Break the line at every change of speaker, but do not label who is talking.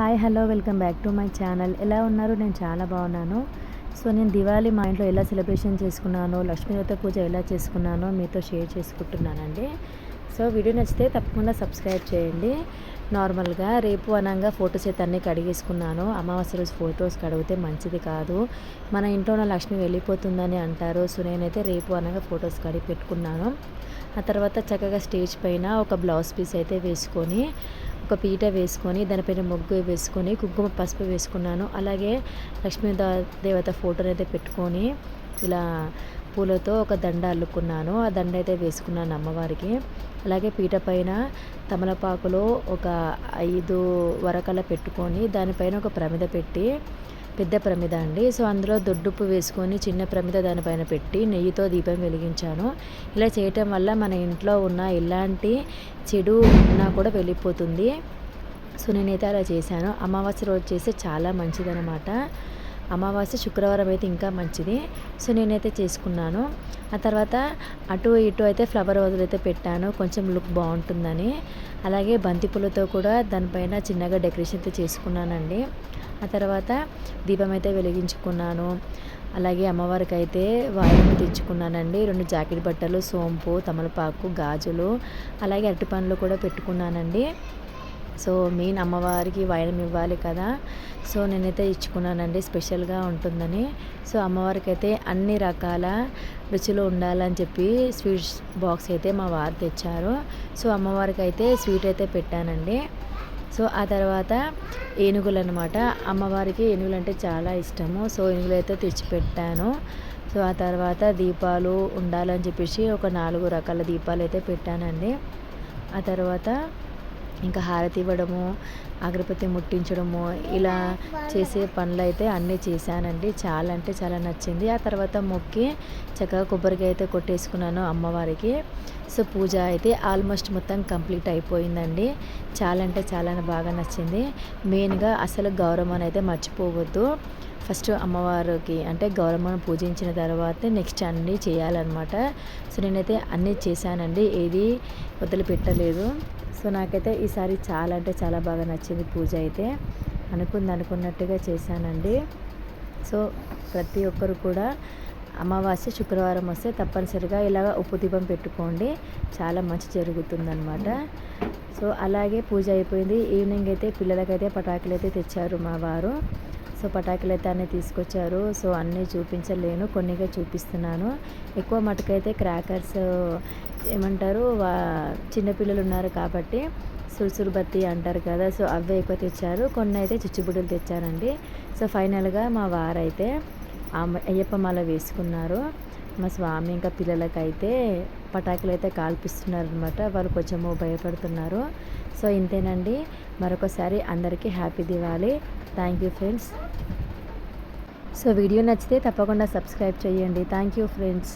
Hi hello welcome back to my channel. ఎలా ఉన్నారు? నేను చాలా బాగున్నాను. సో నేను దివాళీ మా ఇంట్లో ఎలా సెలబ్రేషన్ చేసుకున్నానో లక్ష్మీదేవత పూజ ఎలా చేసుకున్నానో మీతో షేర్ చేసుకుంటున్నానండి. సో వీడియో నచ్చితే తప్పకుండా సబ్స్క్రైబ్ చేయండి. నార్మల్గా రేపు అనంగా ఫొటోస్ అయితే అన్నీ కడిగేసుకున్నాను. అమావాస్య రోజు ఫొటోస్ కడిగితే మంచిది కాదు. మన ఇంట్లో ఉన్న లక్ష్మి వెళ్ళిపోతుందని అంటారు. సో నేనైతే రేపు అనగా ఫొటోస్ కడిగి పెట్టుకున్నాను. ఆ తర్వాత చక్కగా స్టేజ్ పైన ఒక బ్లౌజ్ పీస్ అయితే వేసుకొని ఒక పీట వేసుకొని దానిపైన ముగ్గు వేసుకొని కుంకుమ పసుపు వేసుకున్నాను. అలాగే లక్ష్మీ దేవత ఫోటోని అయితే పెట్టుకొని ఇలా పూలతో ఒక దండ అల్లుకున్నాను. ఆ దండ అయితే వేసుకున్నాను అమ్మవారికి. అలాగే పీట పైన తమలపాకులో ఒక ఐదు వరకల పెట్టుకొని దానిపైన ఒక ప్రమిద పెట్టి పెద్ద ప్రమిద అండి. సో అందులో దొడ్డుప్పు వేసుకొని చిన్న ప్రమిద దానిపైన పెట్టి నెయ్యితో దీపం వెలిగించాను. ఇలా చేయటం వల్ల మన ఇంట్లో ఉన్న ఎలాంటి చెడు ఉన్నా కూడా వెళ్ళిపోతుంది. సో నేనైతే అలా చేశాను. అమావాస్య రోజు చేస్తే చాలా మంచిదనమాట అమావాస్య శుక్రవారం అయితే ఇంకా మంచిది. సో నేనైతే చేసుకున్నాను. ఆ తర్వాత అటు ఇటు అయితే ఫ్లవర్ వదులు అయితే పెట్టాను. కొంచెం లుక్ బాగుంటుందని. అలాగే బంతిపూలతో కూడా దానిపైన చిన్నగా డెకరేషన్ అయితే చేసుకున్నానండి. ఆ తర్వాత దీపం అయితే వెలిగించుకున్నాను. అలాగే అమ్మవారికి అయితే వాయిని తెచ్చుకున్నానండి రెండు జాకెట్ బట్టలు సోంపు తమలపాకు గాజులు అలాగే అరటిపండ్లు కూడా పెట్టుకున్నానండి. సో మెయిన్ అమ్మవారికి వైరం ఇవ్వాలి కదా. సో నేనైతే ఇచ్చుకున్నానండి స్పెషల్గా ఉంటుందని. సో అమ్మవారికి అయితే అన్ని రకాల రుచులు ఉండాలని చెప్పి స్వీట్స్ బాక్స్ అయితే మా వారు తెచ్చారు. సో అమ్మవారికి అయితే స్వీట్ అయితే పెట్టానండి. సో ఆ తర్వాత ఏనుగులు అనమాట అమ్మవారికి ఏనుగులు అంటే చాలా ఇష్టము. సో ఏనుగులు అయితే తెచ్చిపెట్టాను. సో ఆ తర్వాత దీపాలు ఉండాలని చెప్పేసి ఒక నాలుగు రకాల దీపాలు అయితే పెట్టానండి. ఆ తర్వాత ఇంకా హారతి ఇవ్వడము అగరబత్తి ముట్టించడము ఇలా చేసే పనులు అయితే అన్నీ చేశానండి. చాలా అంటే చాలా నచ్చింది. ఆ తర్వాత మొక్కి చక్కగా కొబ్బరికాయ అయితే కొట్టేసుకున్నాను అమ్మవారికి. సో పూజ అయితే ఆల్మోస్ట్ మొత్తం కంప్లీట్ అయిపోయిందండి. చాలా అంటే చాలా బాగా నచ్చింది. మెయిన్గా అసలు గౌరవం అయితే మర్చిపోవద్దు. ఫస్ట్ అమ్మవారికి అంటే గౌరమ్మను పూజించిన తర్వాత నెక్స్ట్ అన్నీ చేయాలన్నమాట. సో నేనైతే అన్నీ చేశానండి. ఏది వదిలిపెట్టలేదు. సో నాకైతే ఈసారి చాలా అంటే చాలా బాగా నచ్చింది పూజ అయితే. అనుకుంది అనుకున్నట్టుగా చేశానండి. సో ప్రతి ఒక్కరు కూడా అమావాస్య శుక్రవారం వస్తే తప్పనిసరిగా ఇలాగ ఉప్పు దీపం పెట్టుకోండి. చాలా మంచి జరుగుతుందనమాట సో అలాగే పూజ అయిపోయింది. ఈవినింగ్ అయితే పిల్లలకైతే పటాకులు అయితే తెచ్చారు మా వారు. సో పటాకులు అయితే అన్నీ తీసుకొచ్చారు. సో అన్నీ చూపించలేను. కొన్నిగా చూపిస్తున్నాను. ఎక్కువ మటుకైతే క్రాకర్స్ ఏమంటారు వా చిన్నపిల్లలు ఉన్నారు కాబట్టి సురుసురు బత్తి అంటారు కదా సో అవే ఎక్కువ తెచ్చారు. కొన్ని అయితే చిచ్చుబుడ్డలు తెచ్చారండి సో ఫైనల్గా మా వారైతే అయ్యప్ప మాల వేసుకున్నారు. మా స్వామి ఇంకా పిల్లలకైతే పటాకులు అయితే కాల్పిస్తున్నారు అనమాట వాళ్ళు కొంచెము భయపడుతున్నారు. సో ఇంతేనండి. మరొకసారి అందరికీ happy Diwali thank you friends. So video నచ్చితే తప్పకుండా సబ్స్క్రైబ్ చేయండి. Thank you friends.